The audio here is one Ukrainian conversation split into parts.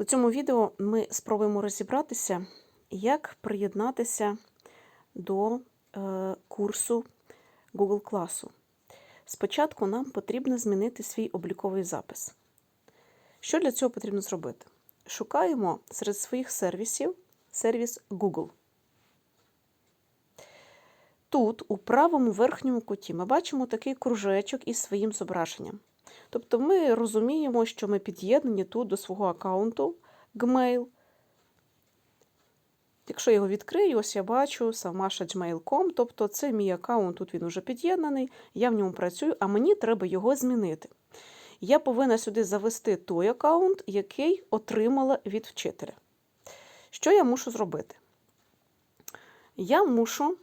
У цьому відео ми спробуємо розібратися, як приєднатися до е, курсу Google класу. Спочатку нам потрібно змінити свій обліковий запис. Що для цього потрібно зробити? Шукаємо серед своїх сервісів сервіс Google. Тут, у правому верхньому куті, ми бачимо такий кружечок із своїм зображенням. Тобто ми розуміємо, що ми під'єднані тут до свого аккаунту Gmail. Якщо я його відкрию, ось я бачу savmasha.gmail.com, тобто це мій аккаунт, тут він вже під'єднаний, я в ньому працюю, а мені треба його змінити. Я повинна сюди завести той аккаунт, який отримала від вчителя. Що я мушу зробити? Я мушу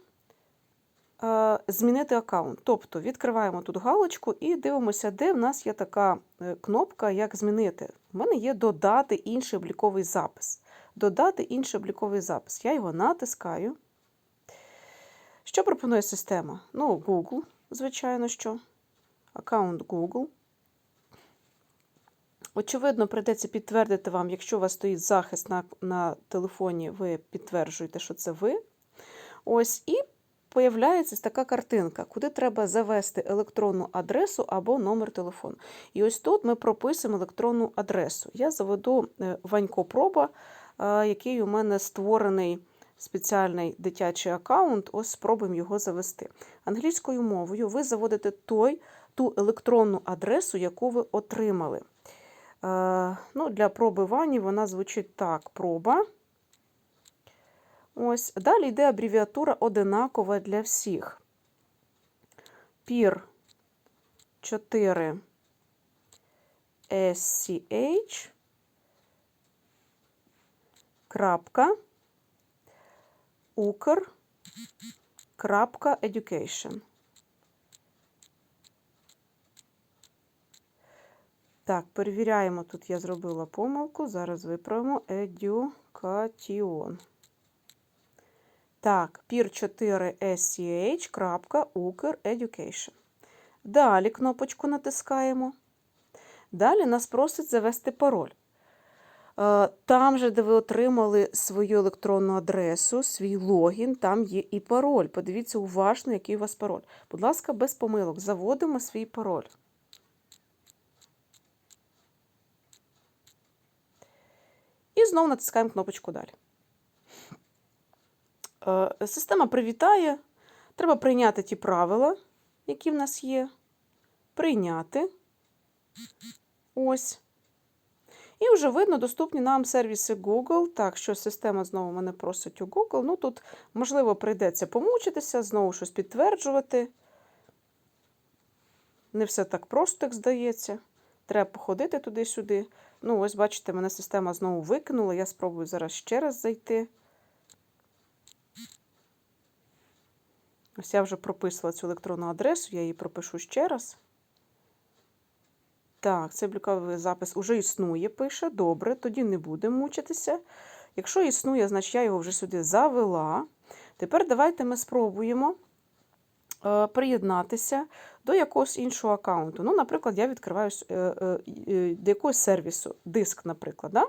змінити аккаунт. Тобто відкриваємо тут галочку і дивимося, де в нас є така е, кнопка, як змінити. У мене є додати інший обліковий запис. Додати інший обліковий запис. Я його натискаю. Що пропонує система? Ну, Google, звичайно, що. Аккаунт Google. Очевидно, прийдеться підтвердити вам, якщо у вас стоїть захист на, на телефоні, ви підтверджуєте, що це ви. Ось, і появляється така картинка, куди треба завести електронну адресу або номер телефону. І ось тут ми прописуємо електронну адресу. Я заведу е, Ванько Проба, е, який у мене створений спеціальний дитячий аккаунт. Ось спробуємо його завести. Англійською мовою ви заводите той, ту електронну адресу, яку ви отримали. Е, ну, Для проби Вані вона звучить так: проба. Ось. Далі йде абревіатура одинакова для всіх. PIR 4 SCH. Крапка. Укр. Крапка Education. Так, перевіряємо. Тут я зробила помилку. Зараз виправимо Education. Так, peer4sch.ukr.education. Далі кнопочку натискаємо. Далі нас просить завести пароль. Е, Там же, де ви отримали свою електронну адресу, свій логін, там є і пароль. Подивіться уважно, який у вас пароль. Будь ласка, без помилок, заводимо свій пароль. І знову натискаємо кнопочку Далі. Е, Система привітає. Треба прийняти ті правила, які в нас є. Прийняти. Ось. І вже видно доступні нам сервіси Google. Так, що система знову мене просить у Google. Ну, тут, можливо, прийдеться помучитися, знову щось підтверджувати. Не все так просто, як здається. Треба походити туди-сюди. Ну, ось, бачите, мене система знову викинула. Я спробую зараз ще раз зайти. Ось я вже прописувала цю електронну адресу, я її пропишу ще раз. Так, цей обліковий запис уже існує, пише. Добре, тоді не будемо мучитися. Якщо існує, значить я його вже сюди завела. Тепер давайте ми спробуємо е, приєднатися до якогось іншого аккаунту. Ну, наприклад, я відкриваю е, е, до якогось сервісу, диск, наприклад. Да?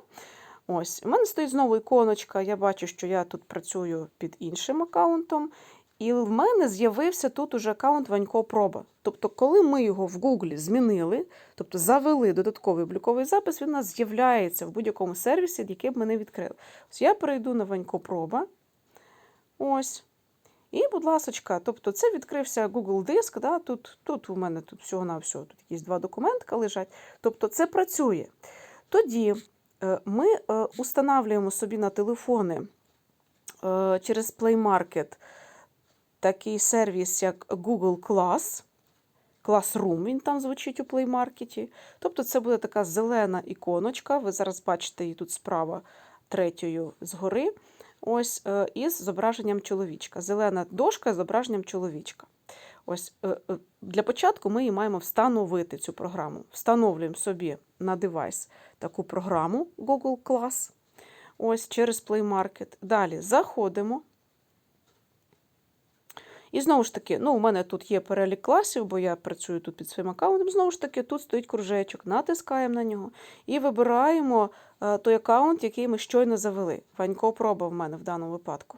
Ось, У мене стоїть знову іконочка. Я бачу, що я тут працюю під іншим аккаунтом. І в мене з'явився тут уже аккаунт Ванько Проба. Тобто, коли ми його в Гуглі змінили, тобто завели додатковий обліковий запис, він у нас з'являється в будь-якому сервісі, який б ми не відкрили. Ось я перейду на Ванько Проба. Ось. І, будь ласка, тобто це відкрився Google диск. Да? Тут тут у мене тут всього-навсього тут якісь два документка лежать. Тобто це працює. Тоді ми е, устанавлюємо собі на телефони е, через Play Market такий сервіс, як Google Class. Classroom, він там звучить у Play Market. Тобто це буде така зелена іконочка. Ви зараз бачите її тут справа третьою згори. Ось е, із зображенням чоловічка. Зелена дошка з зображенням чоловічка. Ось е, е, Для початку ми її маємо встановити цю програму. Встановлюємо собі на девайс таку програму Google Class. Ось через Play Market. Далі заходимо. І знову ж таки, ну, у мене тут є перелік класів, бо я працюю тут під своїм аккаунтом. Знову ж таки, тут стоїть кружечок, натискаємо на нього і вибираємо е, той аккаунт, який ми щойно завели. Ванько проба в мене в даному випадку.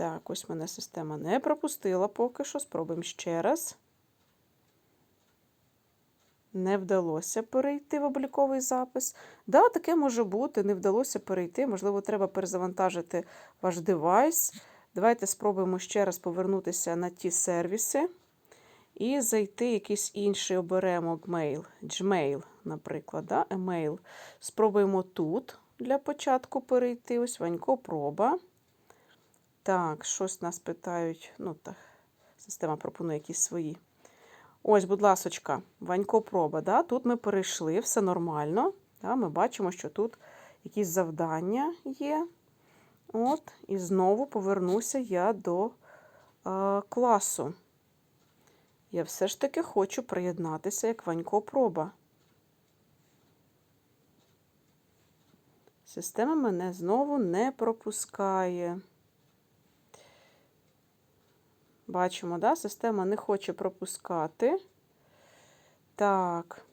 Так, ось мене система не пропустила поки що. Спробуємо ще раз. Не вдалося перейти в обліковий запис. Да, таке може бути, не вдалося перейти. Можливо, треба перезавантажити ваш девайс. Давайте спробуємо ще раз повернутися на ті сервіси і зайти якийсь інший оберемо Gmail, Gmail, наприклад, да? email. Спробуємо тут для початку перейти. Ось Ванько проба. Так, щось нас питають. Ну, так, система пропонує якісь свої. Ось, будь ласочка, Ванько проба. Да? Тут ми перейшли, все нормально. Да? Ми бачимо, що тут якісь завдання є. От, і знову повернуся я до е, класу. Я все ж таки хочу приєднатися як Ванько проба. Система мене знову не пропускає. Бачимо, да? система не хоче пропускати. Так.